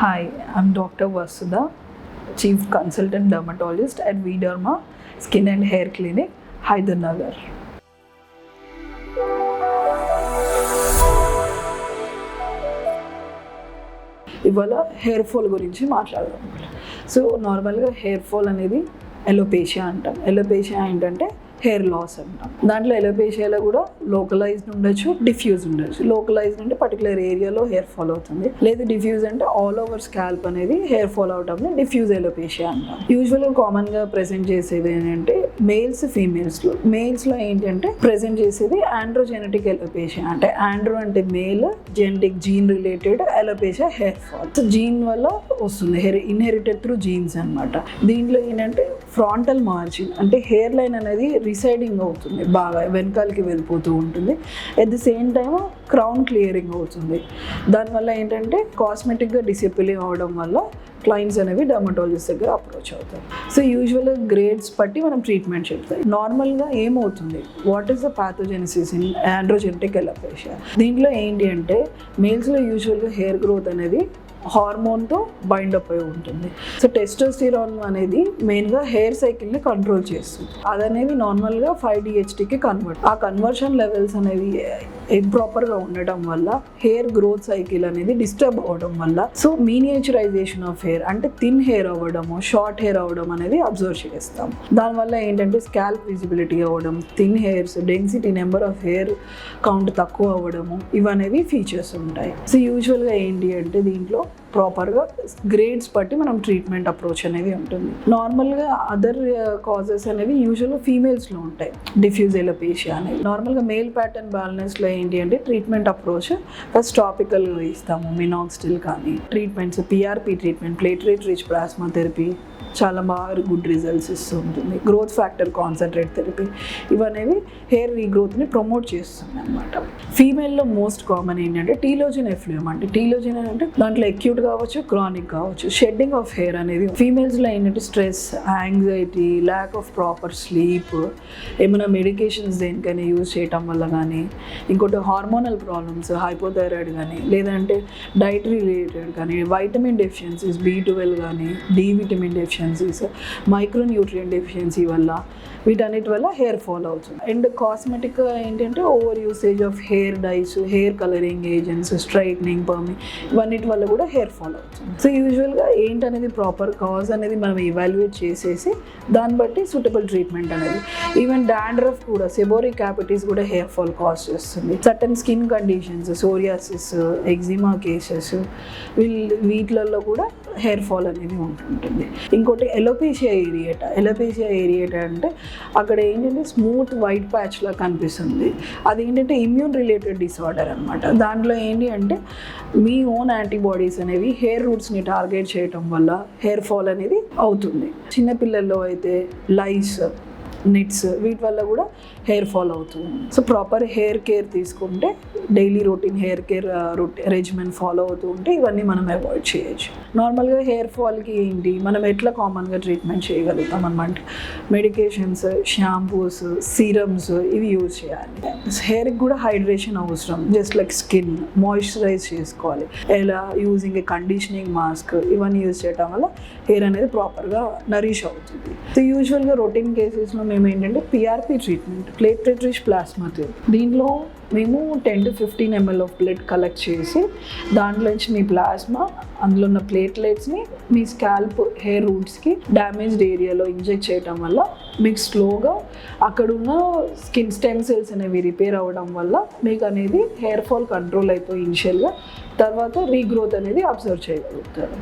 Hi I'm doctor Vasudha chief consultant dermatologist we derma skin and hair clinic Hyderanagar ఇవాళ hair fall గురించి మాట్లాడదాం. So నార్మల్గా hair fall అనేది alopecia అంటాం. Alopecia ఏంటంటే హెయిర్ లాస్ అంటాం దాంట్లో ఎలోపేషియాలో కూడా లోకలైజ్డ్ ఉండొచ్చు డిఫ్యూజ్ ఉండొచ్చు. లోకలైజ్డ్ అంటే పర్టికులర్ ఏరియాలో హెయిర్ ఫాల్ అవుతుంది. లేదు డిఫ్యూజ్ అంటే ఆల్ ఓవర్ స్కాల్ప్ అనేది హెయిర్ ఫాల్ అవటం డిఫ్యూజ్ ఎలోపేషియా అంటాం. యూజువల్గా కామన్గా ప్రెజెంట్ చేసేది ఏంటంటే మేల్స్ ఫీమేల్స్లో మేల్స్లో ఏంటంటే ప్రెజెంట్ చేసేది ఆండ్రోజెనెటిక్ ఎలోపేషియా అంటే ఆండ్రో అంటే male genetic gene related alopecia hair fall so gene వల్ల వస్తుంది హెయిర్ ఇన్హెరిటెడ్ త్రూ జీన్స్ అనమాట దీంట్లో ఏంటంటే ఫ్రాంటల్ మార్జిన్ అంటే హెయిర్ లైన్ అనేది రిసైడింగ్ అవుతుంది. బాగా వెనకాలకి వెళ్ళిపోతూ ఉంటుంది. At the same time crown clearing అవుతుంది. దానివల్ల ఏంటంటే కాస్మెటిక్గా డిసిప్లిన్ అవడం వల్ల క్లయింట్స్ అనేవి డర్మటాలజిస్ట్ దగ్గర అప్రోచ్ అవుతారు. సో యూజువల్గా గ్రేడ్స్ బట్టి మనం ట్రీట్మెంట్ చెప్తాం నార్మల్గా ఏమవుతుంది? What is the pathogenesis in androgenetic alopecia దీంట్లో ఏంటి అంటే మేల్స్లో యూజువల్గా హెయిర్ గ్రోత్ అనేది హార్మోన్తో బైండ్ అప్ అయి ఉంటుంది. సో టెస్టోస్టిరాన్ అనేది మెయిన్గా హెయిర్ సైకిల్ని కంట్రోల్ చేస్తుంది. అదనేది నార్మల్గా ఫైవ్ డిహెచ్టీకి కన్వర్ట్. ఆ కన్వర్షన్ లెవెల్స్ అనేవి ఇంప్రాపర్గా ఉండటం వల్ల హెయిర్ గ్రోత్ సైకిల్ అనేది డిస్టర్బ్ అవ్వడం వల్ల. సో మీనియేచరైజేషన్ ఆఫ్ హెయిర్ అంటే థిన్ హెయిర్ అవ్వడము షార్ట్ హెయిర్ అవ్వడం అనేది అబ్జర్వ్ చేస్తాం దానివల్ల ఏంటంటే స్కాల్ప్ విజిబిలిటీ అవ్వడం thin hairs density number of hair count తక్కువ అవ్వడము ఇవనేవి ఫీచర్స్ ఉంటాయి. సో యూజువల్గా ఏంటి అంటే దీంట్లో ప్రాపర్గా గ్రేడ్స్ బట్టి మనం ట్రీట్మెంట్ అప్రోచ్ అనేది ఉంటుంది. నార్మల్గా అదర్ కాజెస్ అనేవి యూజువల్గా ఫీమేల్స్లో ఉంటాయి. డిఫ్యూజ్ ఎలపేషియా అనేది. నార్మల్గా మేల్ ప్యాటర్న్ బ్యాలెన్స్లో ఏంటి అంటే ట్రీట్మెంట్ అప్రోచ్ ఫస్ట్ టాపికల్గా ఇస్తాము మినాక్స్టిల్ కానీ. Treatments PRP treatment platelet rich plasma therapy చాలా బాగా గుడ్ రిజల్ట్స్ ఇస్తూ ఉంటుంది. గ్రోత్ ఫ్యాక్టర్ కాన్సన్ట్రేట్ థెరపీ ఇవనేవి హెయిర్ రీగ్రోత్ని ప్రమోట్ చేస్తుంది అనమాట ఫీమేల్లో మోస్ట్ కామన్ ఏంటంటే టీలోజిన్ ఎఫ్లూయం అంటే టీలోజిన్ అంటే దాంట్లో అక్యూట్ కావచ్చు క్రానిక్ కావచ్చు. షెడ్డింగ్ ఆఫ్ హెయిర్ అనేది ఫీమేల్స్లో ఏంటంటే stress anxiety lack of proper sleep ఏమైనా మెడికేషన్స్ దేనికైనా యూజ్ చేయటం వల్ల కానీ ఇంకోటి హార్మోనల్ ప్రాబ్లమ్స్ హైపోథైరాయిడ్ కానీ లేదంటే డైట్ రిలేటెడ్ కానీ వైటమిన్ డెఫిషియన్సీస్ బీ ట్వెల్వ్ కానీ D vitamin deficiencies micronutrient deficiency వల్ల వీటన్నిటి వల్ల హెయిర్ ఫాల్ అవుతుంది. అండ్ కాస్మెటిక్ ఏంటంటే over usage of hair dyes hair colouring agents straightening perm ఇవన్నిటి వల్ల కూడా హెయిర్ ఫాల్ అవుతుంది. సో యూజువల్గా ఏంటనేది ప్రాపర్ కాజ్ అనేది మనం ఇవాల్యుయేట్ చేసేసి దాన్ని బట్టి సూటబుల్ ట్రీట్మెంట్ అనేది. ఈవెన్ డాండ్రఫ్ కూడా సెబోరిక్ క్యాపిటీస్ కూడా హెయిర్ ఫాల్ కాజ్ చేస్తుంది. Certain skin conditions psoriasis eczema cases వీళ్ళు వీటిలలో కూడా హెయిర్ ఫాల్ అనేది ఉంటుంటుంది. ఇంకోటి ఎలోపేషియా ఏరియేటా. ఎలోపేషియా ఏరియేటా అంటే అక్కడ ఏంటంటే స్మూత్ వైట్ ప్యాచ్లా కనిపిస్తుంది. అది ఏంటంటే ఇమ్యూన్ రిలేటెడ్ డిసార్డర్ అనమాట దాంట్లో ఏంటి అంటే మీ ఓన్ యాంటీబాడీస్ అనేవి హెయిర్ రూట్స్ని టార్గెట్ చేయటం వల్ల హెయిర్ ఫాల్ అనేది అవుతుంది. చిన్నపిల్లల్లో అయితే లైస్ నిట్స్ వీటి వల్ల కూడా హెయిర్ ఫాల్ అవుతుంది. సో ప్రాపర్ హెయిర్ కేర్ తీసుకుంటే daily routine hair care regiment follow అవుతూ ఉంటే ఇవన్నీ మనం అవాయిడ్ చేయొచ్చు. నార్మల్గా హెయిర్ ఫాల్కి ఏంటి? మనం ఎట్లా కామన్గా ట్రీట్మెంట్ చేయగలుగుతాం అనమాట మెడికేషన్స్ షాంపూస్ సీరమ్స్ ఇవి యూజ్ చేయాలి. హెయిర్కి కూడా హైడ్రేషన్ అవసరం. జస్ట్ లైక్ స్కిన్ మాయిశ్చరైజ్ చేసుకోవాలి. ఎలా? యూజింగ్ ఏ కండిషనింగ్ మాస్క్ ఇవన్నీ యూజ్ చేయడం వల్ల హెయిర్ అనేది ప్రాపర్గా నరిష్ అవుతుంది. సో యూజువల్గా రొటీన్ కేసెస్లో మేము ఏంటంటే PRP treatment platelet rich plasma దీంట్లో మేము ten to fifteen ML of blood collect చేసి దాంట్లోంచి మీ ప్లాస్మా అందులో ఉన్న ప్లేట్లెట్స్ని మీ స్కాల్ప్ హెయిర్ రూట్స్కి డ్యామేజ్డ్ ఏరియాలో ఇంజెక్ట్ చేయడం వల్ల మీకు స్లోగా అక్కడున్న స్కిన్ స్టెమ్ సెల్స్ అనేవి రిపేర్ అవ్వడం వల్ల మీకు అనేది హెయిర్ ఫాల్ కంట్రోల్ అయిపోయి ఇనిషియల్గా తర్వాత రీగ్రోత్ అనేది అబ్జర్వ్ చేయగలుగుతారు.